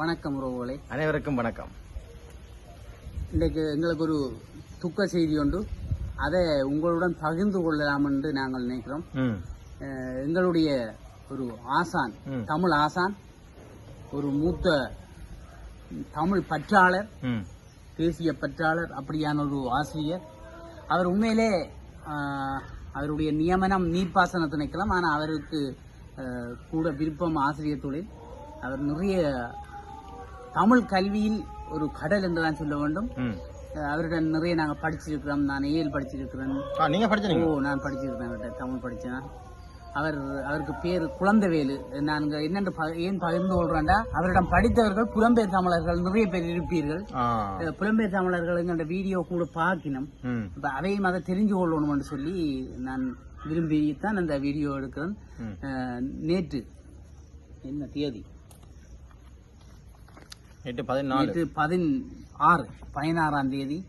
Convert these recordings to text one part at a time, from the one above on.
வணக்கம் உறவுகளே. அனைவருக்கும் வணக்கம். இன்றைக்கு எங்களுக்கு ஒரு துக்க செய்தி உண்டு அதை உங்களுடன் பகிர்ந்து கொள்ளலாம் என்று நாங்கள் நினைக்கிறோம். எங்களுடைய ஒரு ஆசான். தமிழ் ஆசான் ஒரு மூத்த தமிழ் பற்றாளர் தேசிய பற்றாளர் அப்படியான ஒரு ஆசிரியர். அவர் உண்மையிலே அவருடைய நியமனம் நீர்ப்பாசன திணைக்கலாம் ஆனால் அவருக்கு கூட விருப்பம் ஆசிரியர் தொழில். அவர் நிறைய தமிழ் கல்வியில் ஒரு கடல் என்று தான் சொல்ல வேண்டும். அவரிடம் நிறைய நாங்கள் படிச்சிருக்கிறோம். நான் ஏஎல் படிச்சிருக்கிறேன். நீங்கள் படிச்சீங்க ஓ நான் படிச்சிருக்கேன் அவர்கிட்ட தமிழ் படித்தேன் அவர் அவருக்கு பேர் குழந்தைவேலு. நான் என்னென்று ஏன் பகிர்ந்து கொள்றேன்டா? அவரிடம் படித்தவர்கள் புலம்பெயர் தமிழர்கள் நிறைய பேர் இருப்பீர்கள். புலம்பெயர் தமிழர்கள் எங்கள்ட வீடியோ கூட பார்க்கணும் இப்ப அதையும் அதை தெரிஞ்சு கொள்ளணும்னு சொல்லி நான் விரும்பித்தான் அந்த வீடியோ எடுக்கிறேன். நேற்று என்ன தேதி? எட்டு பதினாலு. பதின் ஆறு பதினாறாம் தேதி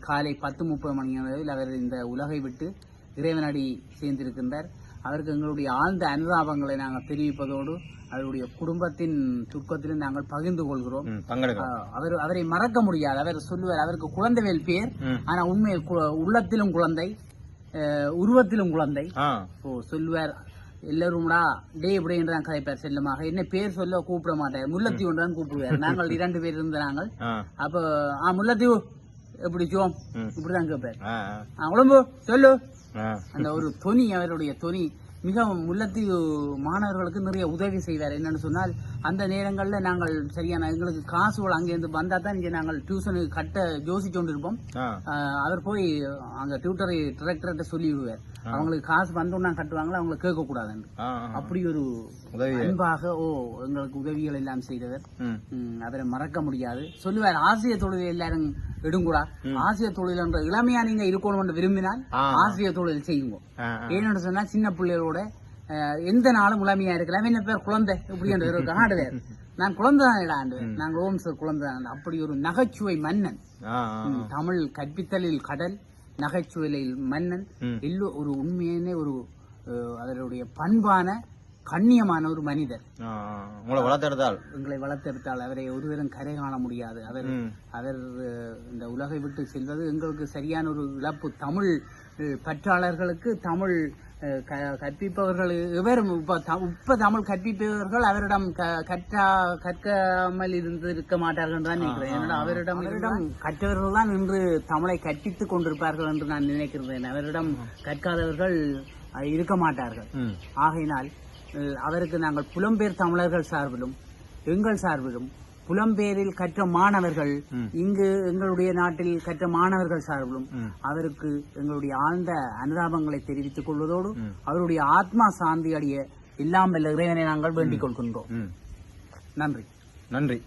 காலை பத்து முப்பது மணி அளவில் அவர் இந்த உலகை விட்டு இறைவனடி சேர்ந்திருக்கின்றார். அவருக்கு எங்களுடைய ஆழ்ந்த அனுதாபங்களை நாங்கள் தெரிவிப்பதோடு அவருடைய குடும்பத்தின் துக்கத்திலும் நாங்கள் பகிர்ந்து கொள்கிறோம். அவர் அவரை மறக்க முடியாது. அவர் சொல்லுவார் அவருக்கு குழந்தைவேல் பேர். ஆனா உண்மையில் கு- உள்ளத்திலும் குழந்தை உருவத்திலும் குழந்தை. ஆ. சொல்லுவார் எல்லாரும்டா டே இப்படி என்று தான் கதைப்பார் செல்லமாக. என்ன பேர் சொல்ல கூப்பிட மாட்டார் முல்லத்தீவு என்று தான் கூப்பிடுவார். நாங்கள் இரண்டு பேர் இருந்த நாங்கள். அப்போ ஆ முல்லத்தீவு எப்படி சோம் ம். இப்படிதான் கேட்பார். உடம்பு சொல்லு. அந்த ஒரு தொனி அவருடைய தொனி. மிகவும் முல்லத்தீவு மாணவர்களுக்கு நிறைய உதவி செய்வார் என்னன்னு சொன்னால் அந்த நேரங்களில் நாங்கள் சரியான எங்களுக்கு காசுகள் அங்கேருந்து வந்தால் தான் இங்கே நாங்கள் டியூஷனுக்கு கட்ட யோசிச்சு கொண்டிருப்போம். அவர் போய் அங்க டியூட்டரை டிரெக்டர்கிட்ட சொல்லி விடுவார் அவங்களுக்கு காசு வந்தோன்னா கட்டுவாங்களா அவங்களை கேட்க கூடாதுன்னு ஆ அப்படி ஒரு அன்பாக ஓ எங்களுக்கு உதவிகள் எல்லாம் செய்தவர். அவரை மறக்க முடியாது. சொல்லுவார் ஆசிரியர் தொழில் எல்லாரும் எடுங்கூடா. ஆசிரியர் தொழில் என்ற இளமையா நீங்க இருக்கணும் என்று விரும்பினால். ஆசிரியர் தொழில் செய்யுங்க. ஏன்னு சொன்னா சின்ன பிள்ளைகளோட அஹ், எந்த நாளும் இளமையா இருக்கலாம். என்ன பேர்? குழந்தை. இப்படி என்ற ஒரு ஆடுவார் நான் குழந்தை தான் ஆண்டுவேன் நாங்கள் ஓம் சார் குழந்தை தான் அப்படி ஒரு நகைச்சுவை மன்னன். தமிழ் கற்பித்தலில் கடல் நகைச்சுவையில் மன்னன். எல்லோ ஒரு உண்மையான ஒரு அதனுடைய பண்பான கண்ணியமான ஒரு மனிதர். உங்களை வளர்த்தெடுத்தால். எங்களை வளர்த்தெடுத்தால் அவரை ஒருவரும் கரை காண முடியாது. அவர் அவர் இந்த உலகை விட்டு செல்வது எங்களுக்கு சரியான ஒரு இழப்பு. தமிழ் பற்றாளர்களுக்கு தமிழ் கற்பிப்பவர்கள் இவரும் இப்ப இப்ப தமிழ் கற்பிப்பவர்கள் அவரிடம் கற்றா கற்காமல் இருந்து இருக்க மாட்டார்கள் தான் நினைக்கிறேன். ஏன்னா அவரிடம் அவரிடம் கற்றவர்கள் தான் இன்று தமிழை கற்பித்துக் கொண்டிருப்பார்கள் என்று நான் நினைக்கிறேன். அவரிடம் கற்காதவர்கள் இருக்க மாட்டார்கள். ஆகையினால் அவருக்கு நாங்கள் புலம்பெயர் தமிழர்கள் சார்பிலும் எங்கள் சார்பிலும் புலம்பெயரில் கற்ற மாணவர்கள். இங்கு எங்களுடைய நாட்டில் கற்ற மாணவர்கள் சார்பிலும். அவருக்கு எங்களுடைய ஆழ்ந்த அனுதாபங்களை தெரிவித்துக் கொள்வதோடு. அவருடைய ஆத்மா சாந்தி அடைய இல்லாமல் இறைவனை நாங்கள் வேண்டிக் கொள்கின்றோம் நன்றி நன்றி